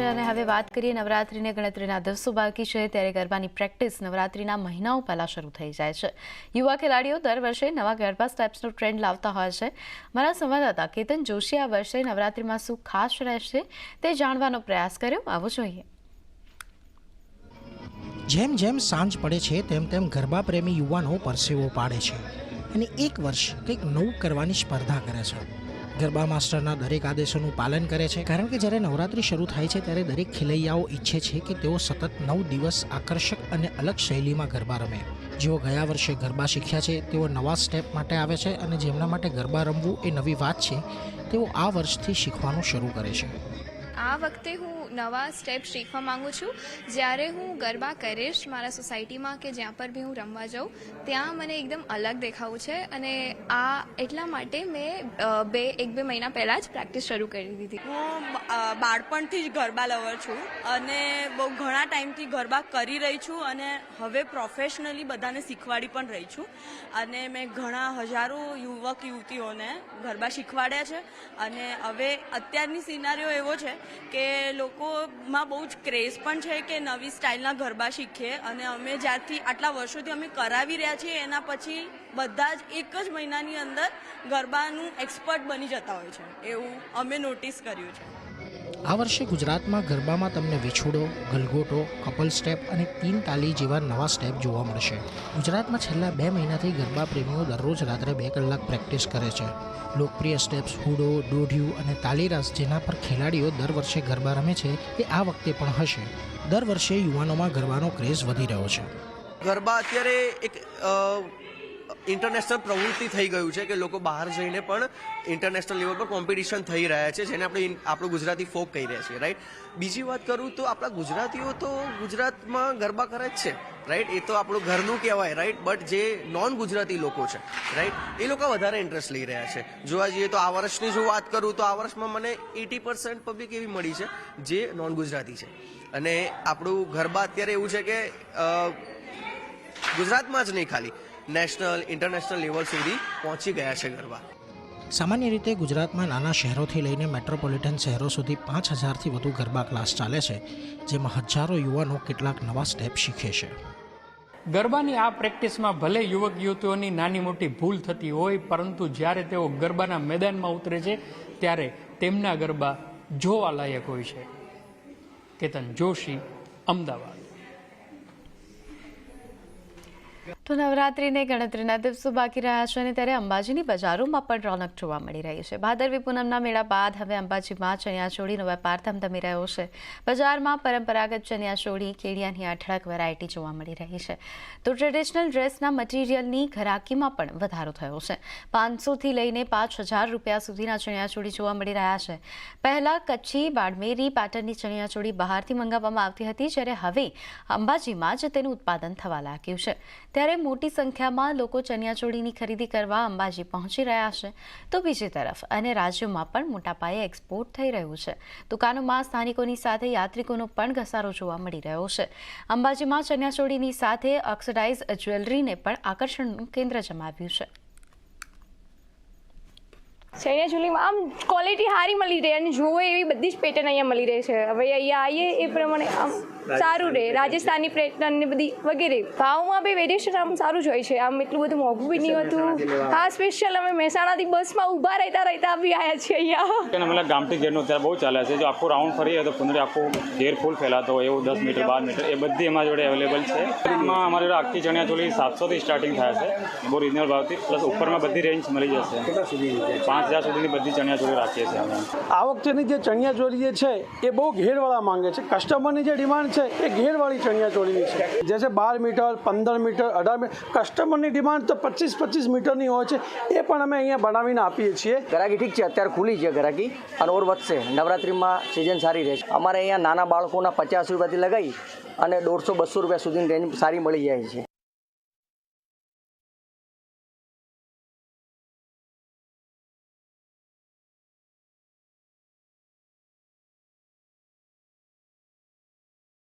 અને હવે વાત કરીએ નવરાત્રિને, ગણતરીના દિવસો બાકી છે ત્યારે ગરબાની પ્રેક્ટિસ નવરાત્રિના મહિનાઓ પહેલાં શરૂ થઈ જાય છે. યુવા ખેલાડીઓ દર વર્ષે નવા ગરબા સ્ટેપ્સનો ટ્રેન્ડ લાવતા હોય છે. મારા સંવાદદાતા કેતન જોશી આ વર્ષે નવરાત્રિમાં શું ખાસ રહેશે તે જાણવાનો પ્રયાસ કર્યો. આવો જોઈએ. જેમ જેમ સાંજ પડે છે, તેમ તેમ ગરબા પ્રેમી યુવાનો પરસેવો પાડે છે અને એક વર્ષ કંઈક નવું કરવાની સ્પર્ધા કરે છે. ગરબા માસ્ટરના દરેક આદેશોનું પાલન કરે છે. કારણ કે જ્યારે નવરાત્રિ શરૂ થાય છે, ત્યારે દરેક ખેલૈયાઓ ઈચ્છે છે કે તેઓ સતત નવ દિવસ આકર્ષક અને અલગ શૈલીમાં ગરબા રમે. જેઓ ગયા વર્ષે ગરબા શીખ્યા છે, તેઓ નવા સ્ટેપ માટે આવે છે અને જેમના માટે ગરબા રમવું એ નવી વાત છે, તેઓ આ વર્ષથી શીખવાનું શરૂ કરે છે. આ વખતે હું નવા સ્ટેપ શીખવા માંગુ છું. જ્યારે હું ગરબા કરીશ મારા સોસાયટીમાં કે જ્યાં પર બી હું રમવા જાઉં, ત્યાં મને એકદમ અલગ દેખાવું છે અને આ એટલા માટે મેં બે, એક, બે મહિના પહેલાં જ પ્રેક્ટિસ શરૂ કરી દીધી. હું બાળપણથી જ ગરબા લવર છું અને બહુ ઘણા ટાઈમથી ગરબા કરી રહી છું અને હવે પ્રોફેશનલી બધાને શીખવાડી પણ રહી છું. અને મેં ઘણા હજારો યુવક, યુવતીઓને ગરબા શીખવાડ્યા છે અને હવે અત્યારની સિનારીઓ એવો છે કે લોકોમાં બહુ જ ક્રેઝ પણ છે કે નવી સ્ટાઇલના ગરબા શીખીએ. અને અમે જ્યારથી આટલા વર્ષોથી અમે કરાવી રહ્યા છીએ, એના પછી બધા જ એક જ મહિનાની અંદર ગરબાનું એક્સપર્ટ બની જતા હોય છે. એવું અમે નોટિસ કર્યું છે. આ વર્ષે ગુજરાતમાં ગરબામાં તમને વિછોડો, ગલગોટો, કપલ સ્ટેપ અને તીન તાલી જેવા નવા સ્ટેપ જોવા મળશે. ગુજરાતમાં છેલ્લા બે મહિનાથી ગરબા પ્રેમીઓ દરરોજ રાત્રે બે કલાક પ્રેક્ટિસ કરે છે. લોકપ્રિય સ્ટેપ્સ, હુડો દોઢિયું અને તાલીરાસ જેના પર ખેલાડીઓ દર વર્ષે ગરબા રમે છે તે આ વખતે પણ હશે. દર વર્ષે યુવાનોમાં ગરબાનો ક્રેઝ વધી રહ્યો છે. ગરબા અત્યારે એક ઇન્ટરનેશનલ પ્રવૃત્તિ થઈ ગયું છે કે લોકો બહાર જઈને પણ ઇન્ટરનેશનલ લેવલ પર કોમ્પિટિશન થઈ રહ્યા છે, જેને આપણે આપણું ગુજરાતી ફોક કહી રહ્યા છીએ રાઈટ બીજી વાત કરું તો આપણા ગુજરાતીઓ તો ગુજરાતમાં ગરબા કરે જ છે રાઈટ એ તો આપણું ઘરનું કહેવાય રાઈટ બટ જે નોન ગુજરાતી લોકો છે રાઈટ એ લોકો વધારે ઇન્ટરેસ્ટ લઈ રહ્યા છે. જોવા જઈએ તો આ વર્ષની જો વાત કરું તો આ વર્ષમાં મને એટી પર્સન્ટ પબ્લિક એવી મળી છે જે નોન ગુજરાતી છે. અને આપણું ગરબા અત્યારે એવું છે કે ગુજરાતમાં જ નહીં ખાલી. નેશનલ ઇન્ટરનેશનલ લેવલ સુધી પહોંચી ગયા છે ગરબા. સામાન્ય રીતે ગુજરાતમાં નાના શહેરોથી લઈને મેટ્રોપોલિટન શહેરો સુધી પાંચ હજારથી વધુ ગરબા ક્લાસ ચાલે છે જેમાં હજારો યુવાનો કેટલાક નવા સ્ટેપ શીખે છે. ગરબાની આ પ્રેક્ટિસમાં ભલે યુવક યુવતીઓની નાની મોટી ભૂલ થતી હોય પરંતુ જ્યારે તેઓ ગરબાના મેદાનમાં ઉતરે છે ત્યારે તેમના ગરબા જોવા લાયક હોય છે. કેતન જોશી અમદાવાદ. તો નવરાત્રિને ગણતરીના દિવસો બાકી રહ્યા છે અને ત્યારે અંબાજીની બજારોમાં પણ રોનક જોવા મળી રહી છે. ભાદરવી પૂનમના મેળા બાદ હવે અંબાજીમાં ચણિયાચોળીનો વેપાર ધમધમી રહ્યો છે. બજારમાં પરંપરાગત ચણિયાચોળી કેડિયાની અઠળક વેરાયટી જોવા મળી રહી છે. તો ટ્રેડિશનલ ડ્રેસના મટીરિયલની ઘરાકીમાં પણ વધારો થયો છે. પાંચસોથી લઈને પાંચ હજાર રૂપિયા સુધીના ચણિયાચોળી જોવા મળી રહ્યા છે. પહેલાં કચ્છી, બાડમેરી પાટણની ચણિયાચોળી બહારથી મંગાવવામાં આવતી હતી, જ્યારે હવે અંબાજીમાં જ તેનું ઉત્પાદન થવા લાગ્યું છે. ત્યારે મોટી સંખ્યામાં લોકો ચણિયાચોળીની ખરીદી કરવા અંબાજી પહોંચી રહ્યા છે. તો બીજી તરફ અને રાજ્યોમાં પણ મોટા પાયે એક્સપોર્ટ થઈ રહ્યું છે. દુકાનોમાં સ્થાનિકોની સાથે યાત્રિકોનો પણ ઘસારો જોવા મળી રહ્યો છે. અંબાજીમાં ચણિયાચોળીની સાથે ઓક્સિડાઇઝ જ્વેલરીને પણ આકર્ષણનું કેન્દ્ર જમાવ્યું છે. ચણિયાચોલીમાં આમ ક્વોલિટી સારી મળી રહે અને જોવો એવી બધી જ પેટર્ન અહીંયા મળી રહે છે. હવે અહીંયા આવીએ એ પ્રમાણે આમ સારું રહે. રાજસ્થાની પેટર્ન ને બધી વગેરે. ભાવમાં બી વેરિએશન આમ સારું જ હોય છે. આમ એટલું બધું મોંઘું બી નહીં હતું. હા સ્પેશિયલ અમે મહેસાણાથી બસમાં ઊભા રહેતા રહેતા બી આવ્યા છીએ અહીંયા. અમે મતલબ ગામથી ઘેરનું અત્યારે બહુ ચાલે છે. જો આખું રાઉન્ડ ફરીએ તો પુનરી આખું ઘેર ફૂલ ફેલાતો હોય એવું દસ મીટર બાર મીટર એ બધી અમારી જોડે અવેલેબલ છે. એમાં અમારી જોડે આખી ચણિયાચોળી સાતસોથી સ્ટાર્ટિંગ થાય છે. બહુ રિઝનેબલ ભાવથી. પ્લસ ઉપરમાં બધી રેન્જ મળી જશે. પાંચ હજાર સુધીની બધી ચણિયાચોળી રાખીએ છીએ અમે. આ વખતેની જે ચણિયાચોળી જે છે એ બહુ ઘેરવાળા માંગે છે. કસ્ટમરની જે ડિમાન્ડ છે એ ઘેરવાળી ચણિયાચોળીની છે. જે છે બાર મીટર પંદર મીટર અઢાર મીટર કસ્ટમરની ડિમાન્ડ તો પચીસ પચીસ મીટરની હોય છે એ પણ અમે અહીંયા બનાવીને આપીએ છીએ. ગરાકી ઠીક છે અત્યારે ખુલી છે ગરાકી અને ઓર વધશે. નવરાત્રિમાં સિઝન સારી રહેશે. અમારે અહીંયા નાના બાળકોના પચાસ રૂપિયાથી લગાવી અને દોઢસો બસો રૂપિયા સુધીની રેન્જ સારી મળી જાય છે.